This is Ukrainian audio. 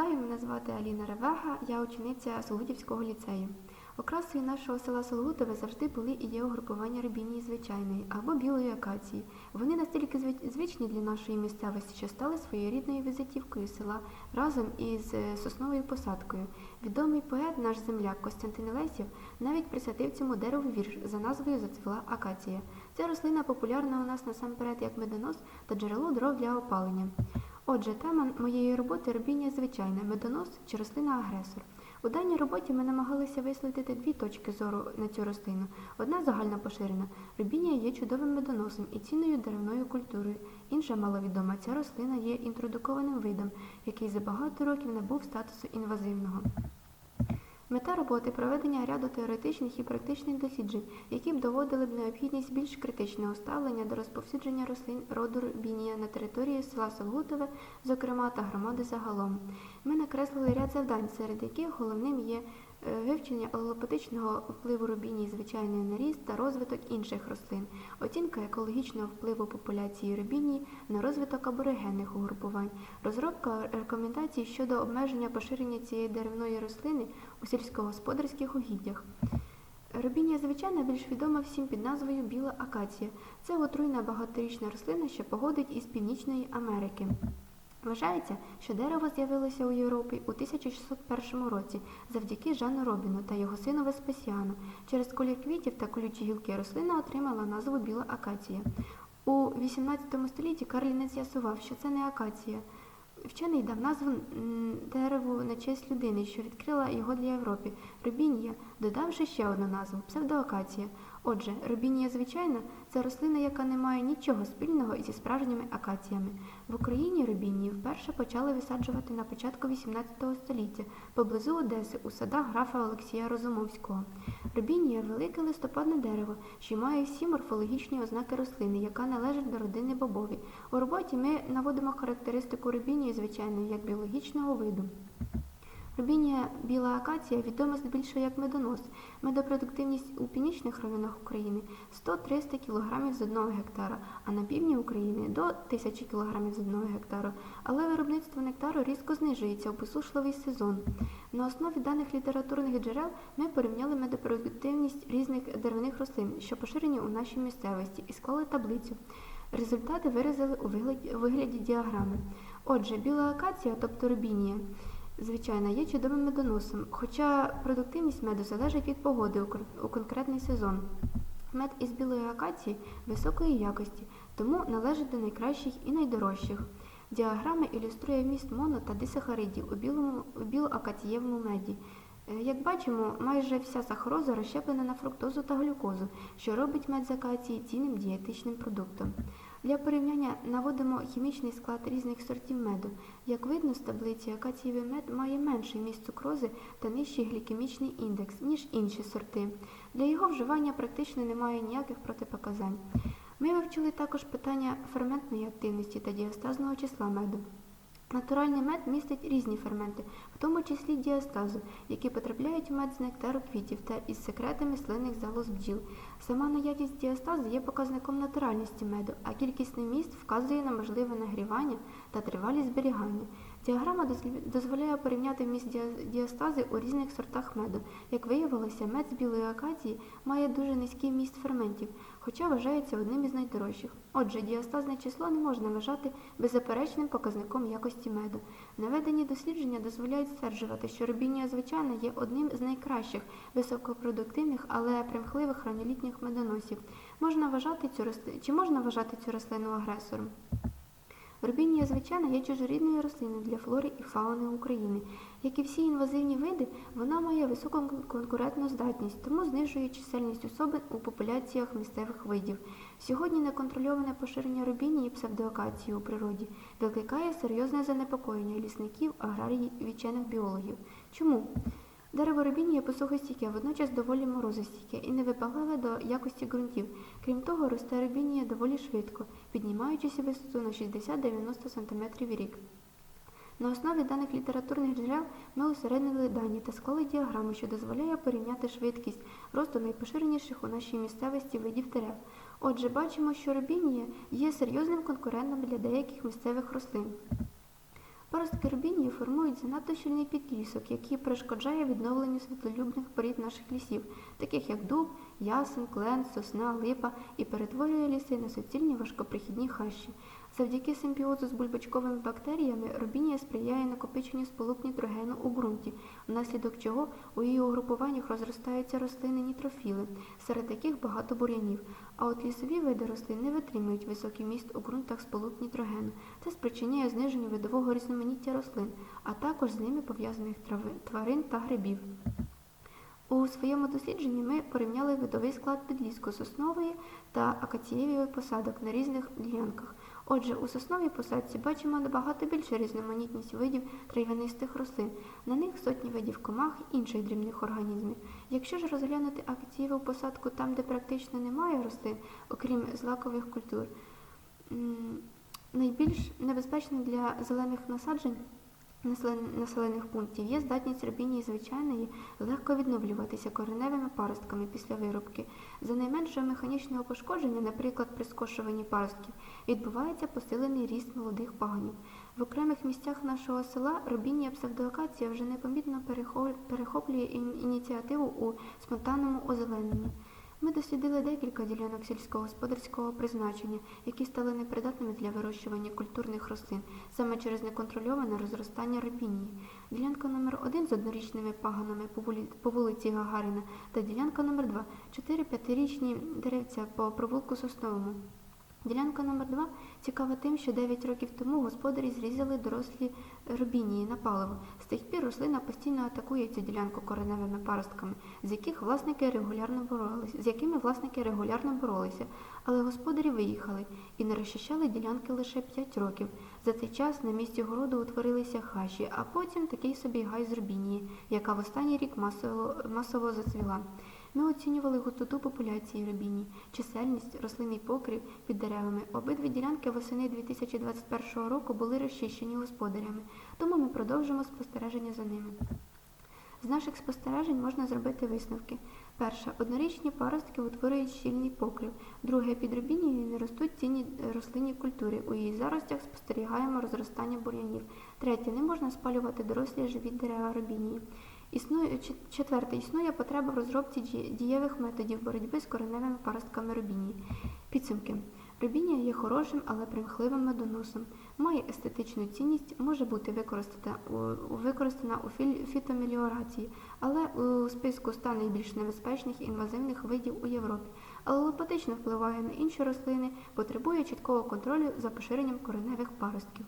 Вітаю, мене звати Аліна Ревега, я учениця Солгутівського ліцею. Окрасою нашого села Солгутове завжди були і є угрупування рябінії звичайної або білої акації. Вони настільки звичні для нашої місцевості, що стали своєрідною візитівкою села разом із е, сосновою посадкою. Відомий поет, наш земляк Костянтин Лесів, навіть присвятив цьому дереву вірш за назвою Зацвіла акація. Ця рослина популярна у нас насамперед як медонос та джерело дров для опалення. Отже, тема моєї роботи робіння звичайне медонос чи рослина-агресор. У даній роботі ми намагалися висвітлити дві точки зору на цю рослину. Одна загально поширена. Робіння є чудовим медоносом і цінною деревною культурою. Інша маловідома. Ця рослина є інтродукованим видом, який за багато років набув статусу інвазивного. Мета роботи проведення ряду теоретичних і практичних досліджень, які б доводили б необхідність більш критичного ставлення до розповсюдження рослин роду рубінія на території села Совгутове, зокрема та громади загалом. Ми накреслили ряд завдань, серед яких головним є вивчення алелопатичного впливу рубінії звичайної на ріст та розвиток інших рослин, оцінка екологічного впливу популяції рубінії на розвиток аборигенних угрупувань, розробка рекомендацій щодо обмеження поширення цієї деревної рослини у сільськогосподарських угіддях. Рубінія звичайна більш відома всім під назвою Біла акація. Це отруйна багаторічна рослина, що походить із Північної Америки. Вважається, що дерево з'явилося у Європі у 1601 році завдяки Жану Робіну та його сину Веспасіану. Через колір квітів та колючі гілки рослина отримала назву Біла акація. У 18 столітті Карлінець з'ясував, що це не акація. Вчений дав назву дереву на честь людини, що відкрила його для Європи Рубінія, додавши ще одну назву псевдоакація. Отже, рубінія звичайна це рослина, яка не має нічого спільного зі справжніми акаціями. В Україні рубінії вперше почали висаджувати на початку 18 століття поблизу Одеси у садах графа Олексія Розумовського. Рубінія велике листопадне дерево, що має всі морфологічні ознаки рослини, яка належить до родини бобові. У роботі ми наводимо характеристику рубінії звичайної як біологічного виду. Рубінія біла акація відома здебільшого як медонос. Медопродуктивність у північних районах України 100-300 кг з одного гектара, а на півдні України до 1000 кг з одного гектара. Але виробництво нектару різко знижується у посушливий сезон. На основі даних літературних джерел ми порівняли медопродуктивність різних деревних рослин, що поширені у нашій місцевості, і склали таблицю. Результати виразили у вигляді діаграми. Отже, біла акація, тобто рубінія, звичайно, є чудовим медоносом, хоча продуктивність меду залежить від погоди у, конкретний сезон. Мед із білої акації високої якості, тому належить до найкращих і найдорожчих. Діаграма ілюструє вміст моно та дисахаридів у білому у білоакацієвому меді. Е, Як бачимо, майже вся сахароза розщеплена на фруктозу та глюкозу, що робить мед з акації цінним дієтичним продуктом. Для порівняння наводимо хімічний склад різних сортів меду. Як видно з таблиці, акацієвий мед має менший міст цукрози та нижчий глікемічний індекс, ніж інші сорти. Для його вживання практично немає ніяких протипоказань. Ми вивчили також питання ферментної активності та діастазного числа меду. Натуральний мед містить різні ферменти, в тому числі діастазу, які потрапляють в мед з нектару квітів та із секретами слинних залоз бджіл. Сама наявність діастазу є показником натуральності меду, а кількісний міст вказує на можливе нагрівання та тривалість зберігання. Діаграма дозволяє порівняти вміст діастази у різних сортах меду. Як виявилося, мед з білої акації має дуже низький вміст ферментів, хоча вважається одним із найдорожчих. Отже, діастазне число не можна вважати беззаперечним показником якості меду. Наведені дослідження дозволяють стверджувати, що рубінія звичайна є одним з найкращих високопродуктивних, але примхливих ранньолітніх медоносів. Можна вважати цю росли... Чи можна вважати цю рослину агресором? Рубінія звичайна є чужорідною рослиною для флори і фауни України. Як і всі інвазивні види, вона має високу конкурентну здатність, тому знижує чисельність особин у популяціях місцевих видів. Сьогодні неконтрольоване поширення рубінії псевдоакації у природі викликає серйозне занепокоєння лісників, аграріїв і вчених біологів. Чому? Дерево рубінія посухостійке, водночас доволі морозостійке і не випаливе до якості ґрунтів. Крім того, росте рубінія доволі швидко, піднімаючись висоту на 60-90 см в рік. На основі даних літературних джерел ми усереднили дані та склали діаграму, що дозволяє порівняти швидкість росту найпоширеніших у нашій місцевості видів дерев. Отже, бачимо, що рубінія є серйозним конкурентом для деяких місцевих рослин. Паростки рубінії формують занадто щільний підлісок, який перешкоджає відновленню світлолюбних порід наших лісів, таких як дуб, ясен, клен, сосна, липа, і перетворює ліси на суцільні важкоприхідні хащі. Завдяки симбіозу з бульбочковими бактеріями рубінія сприяє накопиченню сполук нітрогену у ґрунті, внаслідок чого у її угрупуваннях розростаються рослини нітрофіли, серед яких багато бур'янів. А от лісові види рослин не витримують високий міст у ґрунтах сполук нітрогену. Це спричиняє зниженню видового різноманіття рослин, а також з ними пов'язаних тварин та грибів. У своєму дослідженні ми порівняли видовий склад підліску соснової та акацієвої посадок на різних ділянках. Отже, у сосновій посадці бачимо набагато більшу різноманітність видів трав'янистих рослин. На них сотні видів комах і інших дрібних організмів. Якщо ж розглянути акцієву посадку там, де практично немає рослин, окрім злакових культур, найбільш небезпечним для зелених насаджень населених пунктів є здатність рабінії звичайної легко відновлюватися кореневими паростками після вирубки. За найменшого механічного пошкодження, наприклад, при скошуванні паростків, відбувається посилений ріст молодих пагонів. В окремих місцях нашого села робінія псевдоакація вже непомітно перехо- перехоплює ініціативу у спонтанному озелененні. Ми дослідили декілька ділянок сільськогосподарського призначення, які стали непридатними для вирощування культурних рослин саме через неконтрольоване розростання рапінії. Ділянка номер 1 з однорічними паганами по вулиці Гагаріна та ділянка номер 2 4-5-річні деревця по провулку Сосновому. Ділянка номер 2 цікава тим, що 9 років тому господарі зрізали дорослі робінії на паливо. З тих пір рослина постійно атакує цю ділянку кореневими паростками, з яких власники регулярно боролися, з якими власники регулярно боролися. Але господарі виїхали і не розчищали ділянки лише 5 років. За цей час на місці городу утворилися хащі, а потім такий собі гай з рубінії, яка в останній рік масово, масово зацвіла. Ми оцінювали густоту популяції рубіні, чисельність, рослинний покрив під деревами. Обидві ділянки восени 2021 року були розчищені господарями, тому ми продовжимо спостереження за ними. З наших спостережень можна зробити висновки. Перше, однорічні паростки утворюють щільний покрив. Друге, під рубінією не ростуть цінні е, рослинні культури. У її заростях спостерігаємо розростання бур'янів. Третє, не можна спалювати дорослі живі дерева рубінії. Існує четверте, існує потреба в розробці дієвих методів боротьби з кореневими паростками рубінії. Підсумки. Рубінія є хорошим, але примхливим медоносом. Має естетичну цінність, може бути використана використана у фітомеліорації, але у списку 100 найбільш небезпечних інвазивних видів у Європі. Але лопатично впливає на інші рослини, потребує чіткого контролю за поширенням кореневих паростків.